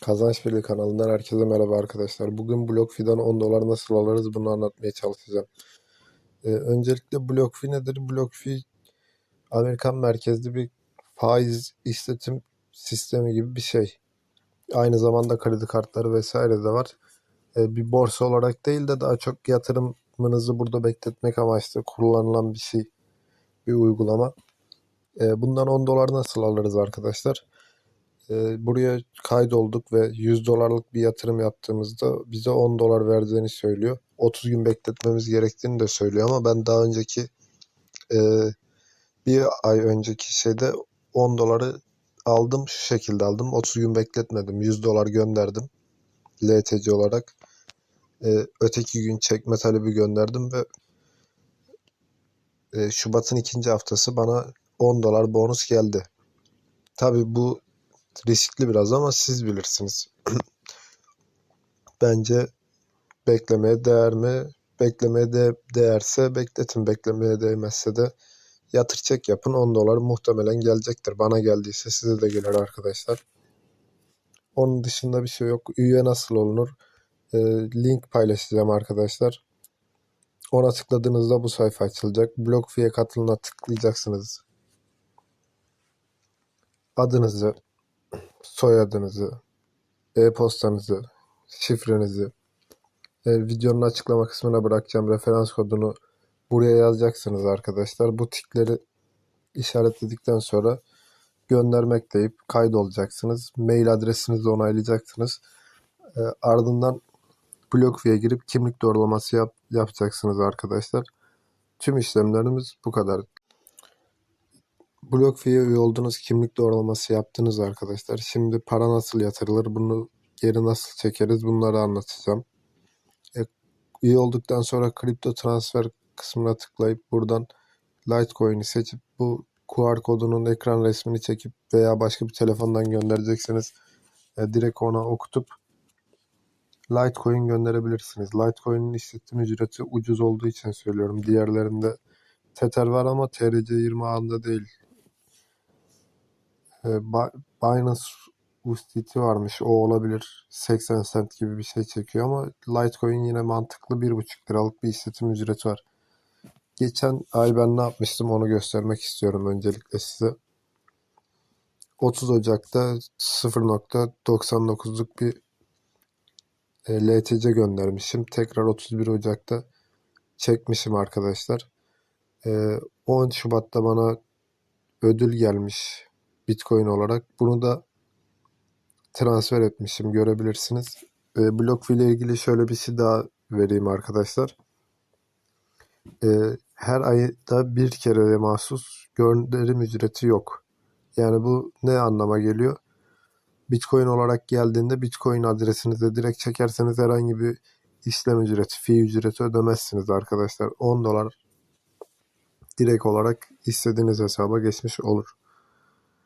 Kazanç Birliği kanalından herkese merhaba arkadaşlar. Bugün BlockFi'den 10 dolar nasıl alırız bunu anlatmaya çalışacağım. Ee, öncelikle BlockFi nedir? BlockFi Amerikan merkezli bir faiz işletim sistemi gibi bir şey. Aynı zamanda kredi kartları vesaire de var. Ee, bir borsa olarak değil de daha çok yatırımınızı burada bekletmek amaçlı kullanılan bir şey. Bir uygulama. Ee, bundan 10 dolar nasıl alırız arkadaşlar? Ee, buraya kaydolduk ve 100 dolarlık bir yatırım yaptığımızda bize 10 dolar verdiğini söylüyor. 30 gün bekletmemiz gerektiğini de söylüyor ama ben daha önceki e, bir ay önceki şeyde 10 doları aldım şu şekilde aldım. 30 gün bekletmedim. 100 dolar gönderdim LTC olarak. E, öteki gün çekme talebi gönderdim ve e, Şubat'ın ikinci haftası bana 10 dolar bonus geldi. Tabii bu riskli biraz ama siz bilirsiniz. Bence beklemeye değer mi? Beklemeye de değerse bekletin. Beklemeye değmezse de yatır çek yapın 10 dolar muhtemelen gelecektir. Bana geldiyse size de gelir arkadaşlar. Onun dışında bir şey yok. Üye nasıl olunur? Ee, link paylaşacağım arkadaşlar. Ona tıkladığınızda bu sayfa açılacak. BlockFi'ye katılına tıklayacaksınız. Adınızı, soyadınızı, e-postanızı, şifrenizi e, videonun açıklama kısmına bırakacağım referans kodunu buraya yazacaksınız arkadaşlar. Bu tikleri işaretledikten sonra göndermek deyip kaydolacaksınız. Mail adresinizi onaylayacaksınız. E, ardından BlockFi'ye girip kimlik doğrulaması yap, yapacaksınız arkadaşlar. Tüm işlemlerimiz bu kadar. BlockFi'ye üye oldunuz, kimlik doğrulaması yaptınız arkadaşlar. Şimdi para nasıl yatırılır, bunu geri nasıl çekeriz bunları anlatacağım. E, üye olduktan sonra kripto transfer kısmına tıklayıp buradan Litecoin'i seçip bu QR kodunun ekran resmini çekip veya başka bir telefondan göndereceksiniz. E, direkt ona okutup Litecoin gönderebilirsiniz. Litecoin'in işletim ücreti ucuz olduğu için söylüyorum. Diğerlerinde Tether var ama TRC20 ağında değil. E, Binance USDT varmış. O olabilir. 80 cent gibi bir şey çekiyor ama Litecoin yine mantıklı 1,5 liralık bir işletim ücreti var. Geçen ay ben ne yapmıştım onu göstermek istiyorum öncelikle size. 30 Ocak'ta 0.99'luk bir e, LTC göndermişim. Tekrar 31 Ocak'ta çekmişim arkadaşlar. 10 Şubat'ta bana ödül gelmiş Bitcoin olarak. Bunu da transfer etmişim görebilirsiniz. E, BlockFi ile ilgili şöyle bir şey daha vereyim arkadaşlar. E, her ayda bir kere mahsus gönderim ücreti yok. Yani bu ne anlama geliyor? Bitcoin olarak geldiğinde Bitcoin adresinize direkt çekerseniz herhangi bir işlem ücreti, fi ücreti ödemezsiniz arkadaşlar. 10 dolar direkt olarak istediğiniz hesaba geçmiş olur.